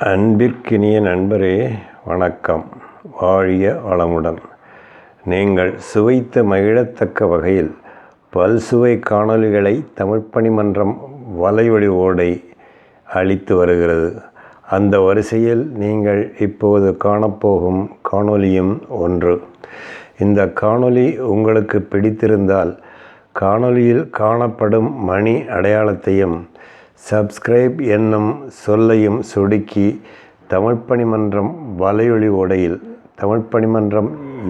அன்பிற்கினிய நண்பரே வணக்கம். வாழிய வளமுடன். நீங்கள் சுவைத்து மகிழத்தக்க வகையில் பல்சுவை காணொலிகளை தமிழ்ப்பணி மன்றம் வலைவழி ஓடை அளித்து வருகிறது. அந்த வரிசையில் நீங்கள் இப்போது காணப்போகும் காணொலியும் ஒன்று. இந்த காணொலி உங்களுக்கு பிடித்திருந்தால் காணொலியில் காணப்படும் மணி அடையாளத்தையும் சப்ஸ்கிரைப் என்னும் சொல்லையும் சொடுக்கி தமிழ்ப்பணி மன்றம் வலையொலி உடையில் தமிழ்ப்பணி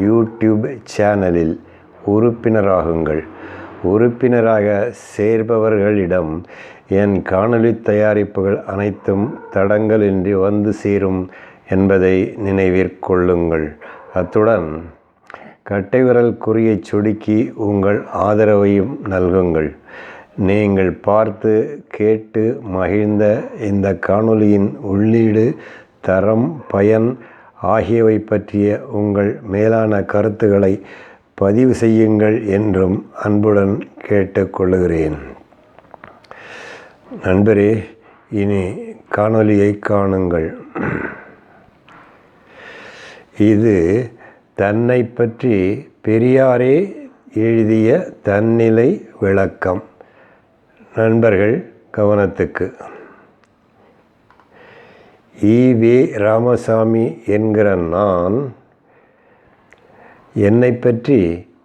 யூடியூப் சேனலில் உறுப்பினராகுங்கள். உறுப்பினராக சேர்பவர்களிடம் என் காணொளி தயாரிப்புகள் அனைத்தும் தடங்கலின்றி வந்து சேரும் என்பதை நினைவிற்கொள்ளுங்கள் அத்துடன் கட்டைவிரல் குறியை சொடுக்கி உங்கள் ஆதரவையும் நல்குங்கள். நீங்கள் பார்த்து கேட்டு மகிழ்ந்த இந்த காணொளியின் உள்ளீடு தரம் பயன் ஆகியவை பற்றிய உங்கள் மேலான கருத்துக்களை பதிவு செய்யுங்கள் என்றும் அன்புடன் கேட்டுக்கொள்கிறேன். நண்பரே இனி காணொலியை காணுங்கள். இது தன்னை பற்றி பெரியாரே எழுதிய தன்னிலை விளக்கம். நண்பர்கள் கவனத்துக்கு. ஈவே ராமசாமி என்கிற நான் என்னை பற்றி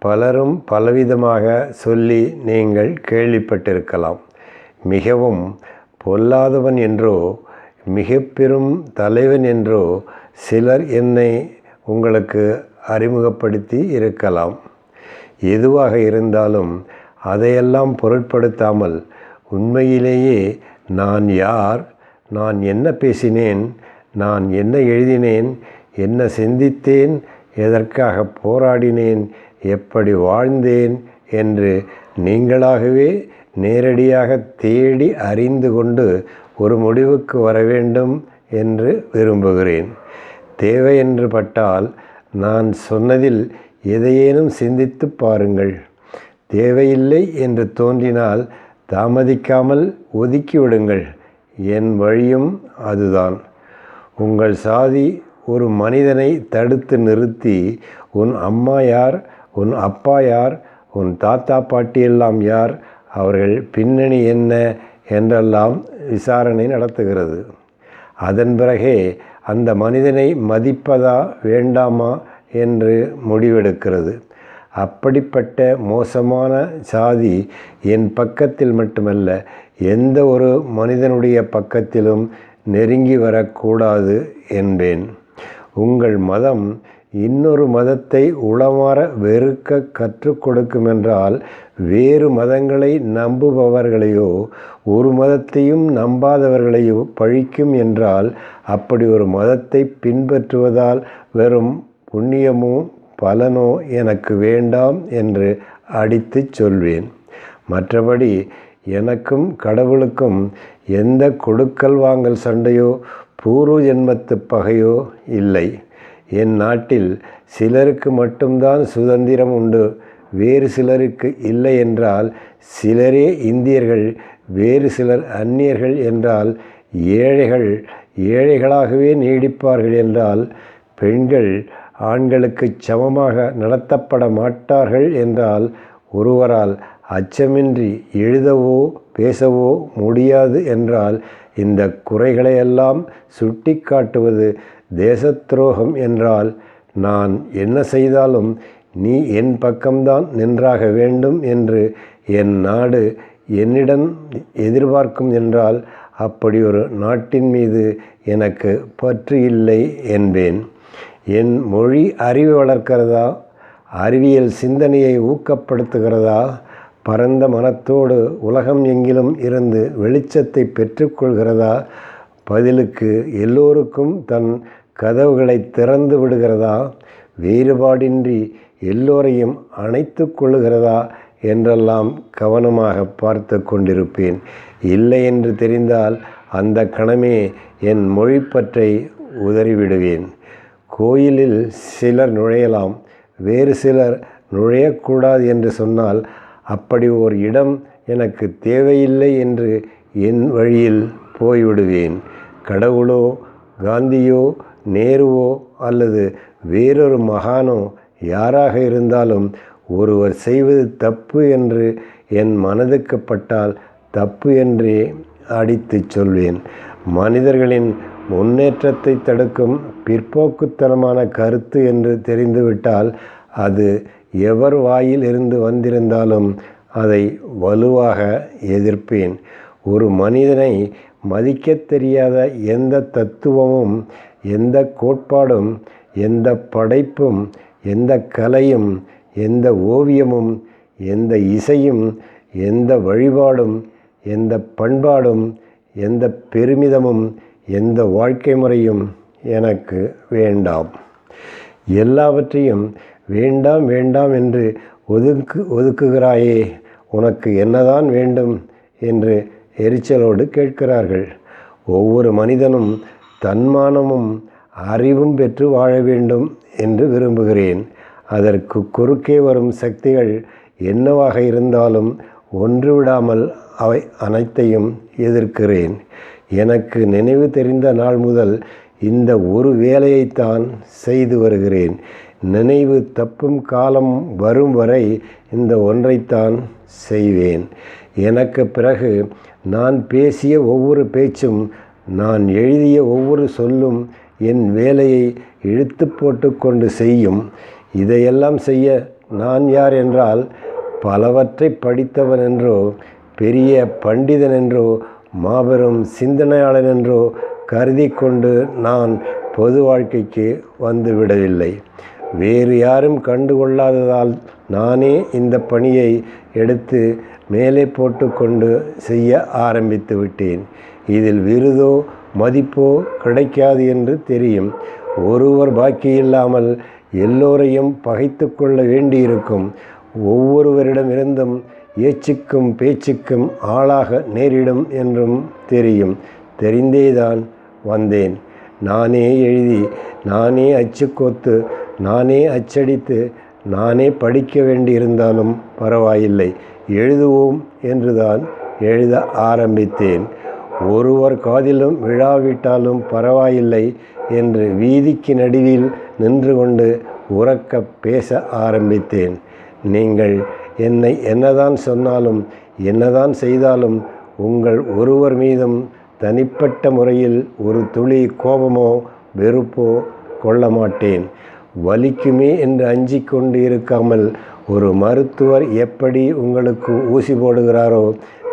பலரும் பலவிதமாக சொல்லி நீங்கள் கேள்விப்பட்டிருக்கலாம். மிகவும் பொல்லாதவன் என்றோ மிக பெரும் தலைவன் என்றோ சிலர் என்னை உங்களுக்கு அறிமுகப்படுத்தி இருக்கலாம். எதுவாக இருந்தாலும் அதையெல்லாம் பொருட்படுத்தாமல் உண்மையிலேயே நான் யார்? நான் என்ன பேசினேன்? நான் என்ன எழுதினேன்? என்ன சிந்தித்தேன்? எதற்காக போராடினேன்? எப்படி வாழ்ந்தேன்? என்று நீங்களாகவே நேரடியாக தேடி அறிந்து கொண்டு ஒரு முடிவுக்கு வர வேண்டும் என்று விரும்புகிறேன். தேவை என்று பட்டால் நான் சொன்னதில் எதையேனும் சிந்தித்து பாருங்கள். தேவையில்லை என்று தோன்றினால் தாமதிக்காமல் ஒதுக்கிவிடுங்கள். என் வழியும் அதுதான். உங்கள் சாதி ஒரு மனிதனை தடுத்து நிறுத்தி உன் அம்மா யார் உன் அப்பா யார் உன் தாத்தா பாட்டியெல்லாம் யார் அவர்கள் பின்னணி என்ன என்றெல்லாம் விசாரணை நடத்துகிறது. அதன் பிறகே அந்த மனிதனை மதிப்பதா வேண்டாமா என்று முடிவெடுக்கிறது. அப்படிப்பட்ட மோசமான சாதி என் பக்கத்தில் மட்டுமல்ல எந்த ஒரு மனிதனுடைய பக்கத்திலும் நெருங்கி வரக்கூடாது என்பேன். உங்கள் மதம் இன்னொரு மதத்தை உளமாற வெறுக்க கற்றுக் கொடுக்குமென்றால் வேறு மதங்களை நம்புபவர்களையோ ஒரு மதத்தையும் நம்பாதவர்களையோ பழிக்கும் என்றால் அப்படி ஒரு மதத்தை பின்பற்றுவதால் வெறும் புண்ணியமும் பலனோ எனக்கு வேண்டாம் என்று அடித்துச் சொல்வேன். மற்றபடி எனக்கும் கடவுளுக்கும் எந்த கொடுக்கல் வாங்கல் சண்டையோ பூர்வ ஜென்மத்து பகையோ இல்லை. என் நாட்டில் சிலருக்கு மட்டும்தான் சுதந்திரம் உண்டு வேறு சிலருக்கு இல்லை என்றால் சிலரே இந்தியர்கள் வேறு சிலர் அந்நியர்கள் என்றால் ஏழைகள் ஏழைகளாகவே நீடிப்பார்கள் என்றால் பெண்கள் ஆண்களுக்கு சமமாக நடத்தப்பட மாட்டார்கள் என்றால் ஒருவரால் அச்சமின்றி எழுதவோ பேசவோ முடியாது என்றால் இந்த குறைகளையெல்லாம் சுட்டி காட்டுவது தேசத்துரோகம் என்றால் நான் என்ன செய்தாலும் நீ என் பக்கம்தான் நின்றாக வேண்டும் என்று என் நாடு என்னிடம் எதிர்பார்க்கும் என்றால் அப்படி ஒரு நாட்டின் மீது எனக்கு பற்று இல்லை என்பேன். என் மொழி அறிவு வளர்க்கிறதா? அறிவியல் சிந்தனையை ஊக்கப்படுத்துகிறதா? பரந்த மனத்தோடு உலகம் எங்கிலும் இருந்து வெளிச்சத்தை பெற்றுக்கொள்கிறதா? பதிலுக்கு எல்லோருக்கும் தன் கதவுகளை திறந்து விடுகிறதா? வேறுபாடின்றி எல்லோரையும் அணைத்து கொள்ளுகிறதா? என்றெல்லாம் கவனமாக பார்த்து கொண்டிருப்பேன். இல்லை என்று தெரிந்தால் அந்த கணமே என் மொழிப்பற்றை உதறிவிடுவேன். கோயிலில் சிலர் நுழையலாம். வேறு சிலர் நுழையக்கூடாது என்று சொன்னால் அப்படி ஓர் இடம் எனக்கு தேவையில்லை என்று என் வழியில் போய்விடுவேன். கடவுளோ காந்தியோ நேருவோ அல்லது வேறொரு மகானோ யாராக இருந்தாலும் ஒருவர் செய்வது தப்பு என்று என் மனதுக்கு பட்டால் தப்பு என்றே அடித்துச் சொல்வேன். மனிதர்களின் முன்னேற்றத்தை தடுக்கும் பிற்போக்குத்தனமான கருத்து என்று தெரிந்துவிட்டால் அது எவர் வாயில் இருந்து வந்திருந்தாலும் அதை வலுவாக எதிர்ப்பேன். ஒரு மனிதனை மதிக்கத் தெரியாத எந்த தத்துவமும் எந்த கோட்பாடும் எந்த படைப்பும் எந்த கலையும் எந்த ஓவியமும் எந்த இசையும் எந்த வழிபாடும் எந்த பண்பாடும் எந்த பெருமிதமும் எந்த வாழ்க்கை முறையும் எனக்கு வேண்டாம். எல்லாவற்றையும் வேண்டாம் வேண்டாம் என்று ஒதுக்கு ஒதுக்குகிறாயே உனக்கு என்னதான் வேண்டும் என்று எரிச்சலோடு கேட்கிறார்கள். ஒவ்வொரு மனிதனும் தன்மானமும் அறிவும் பெற்று வாழ வேண்டும் என்று விரும்புகிறேன். அதற்கு குறுக்கே வரும் சக்திகள் என்னவாக இருந்தாலும் ஒன்று விடாமல் அவை அனைத்தையும் எதிர்க்கிறேன். எனக்கு நினைவு தெரிந்த நாள் முதல் இந்த ஒரு வேலையைத்தான் செய்து வருகிறேன். நினைவு தப்பும் காலம் வரும் வரை இந்த ஒன்றைத்தான் செய்வேன். எனக்கு பிறகு நான் பேசிய ஒவ்வொரு பேச்சும் நான் எழுதிய ஒவ்வொரு சொல்லும் என் வேலையை இழுத்து போட்டு கொண்டு செய்யும். இதையெல்லாம் செய்ய நான் யார் என்றால் பலவற்றை படித்தவன் என்றோ பெரிய பண்டிதன் என்றோ மாபெரும் சிந்தனையாளன் என்றோ கருதி கொண்டு நான் பொது வாழ்க்கைக்கு வந்துவிடவில்லை. வேறு யாரும் கண்டுகொள்ளாததால் நானே இந்த பணியை எடுத்து மேலே போட்டுக்கொண்டு செய்ய ஆரம்பித்து விட்டேன். இதில் விருதோ மதிப்போ கிடைக்காது என்று தெரியும். ஒருவர் பாக்கியில்லாமல் எல்லோரையும் பகைத்து கொள்ள வேண்டியிருக்கும். ஒவ்வொருவரிடமிருந்தும் ஏச்சுக்கும் பேச்சுக்கும் ஆளாக நேரிடும் என்றும் தெரியும். தெரிந்தேதான் வந்தேன். நானே எழுதி நானே அச்சுக்கோத்து நானே அச்சடித்து நானே படிக்க வேண்டியிருந்தாலும் பரவாயில்லை. எழுதுவோம் என்றுதான் எழுத ஆரம்பித்தேன். ஒருவர் காதிலும் விழாவிட்டாலும் பரவாயில்லை என்று வீதிக்கு நடுவில் நின்று கொண்டு உறக்க பேச ஆரம்பித்தேன். நீங்கள் என்னை என்னதான் சொன்னாலும் என்னதான் செய்தாலும் உங்கள் ஒருவர் மீதும் தனிப்பட்ட முறையில் ஒரு துளி கோபமோ வெறுப்போ கொள்ள மாட்டேன் வலிக்குமே என்று அஞ்சி கொண்டு இருக்காமல் ஒரு மருத்துவர் எப்படி உங்களுக்கு ஊசி போடுகிறாரோ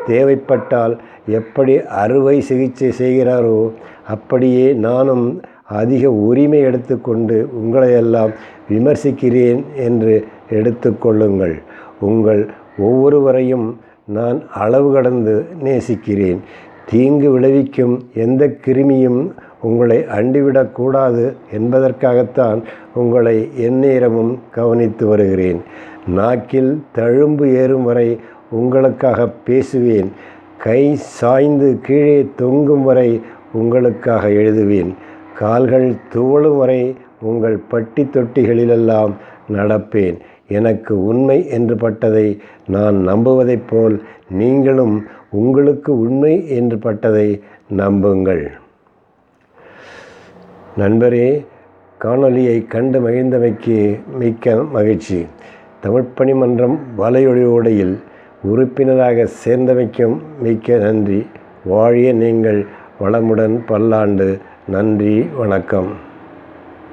தேவைப்பட்டால் எப்படி அறுவை சிகிச்சை செய்கிறாரோ அப்படியே நானும் அதிக உரிமை எடுத்துக்கொண்டு உங்களையெல்லாம் விமர்சிக்கிறேன் என்று எடுத்துக்கொள்ளுங்கள் உங்கள் ஒவ்வொருவரையும் நான் அளவு கடந்து நேசிக்கிறேன். தீங்கு விளைவிக்கும் எந்த கிருமியும் உங்களை அண்டிவிடக்கூடாது என்பதற்காகத்தான் உங்களை எந்நேரமும் கவனித்து வருகிறேன். நாக்கில் தழும்பு ஏறும் வரை உங்களுக்காக பேசுவேன். கை சாய்ந்து கீழே தொங்கும் வரை உங்களுக்காக எழுதுவேன். கால்கள் துவளும் வரை உங்கள் பட்டி தொட்டிகளிலெல்லாம் நடப்பேன். எனக்கு உண்மை என்று பட்டதை நான் நம்புவதைப் போல் நீங்களும் உங்களுக்கு உண்மை என்று பட்டதை நம்புங்கள். நண்பரே காணொலியை கண்டு மகிழ்ந்தமைக்கு மிக்க மகிழ்ச்சி. தமிழ்ப்பணி மன்றம் வலையொலியோடையில் உறுப்பினராக சேர்ந்தமைக்கும் மிக்க நன்றி. வாழிய நீங்கள் வளமுடன் பல்லாண்டு. நன்றி வணக்கம்.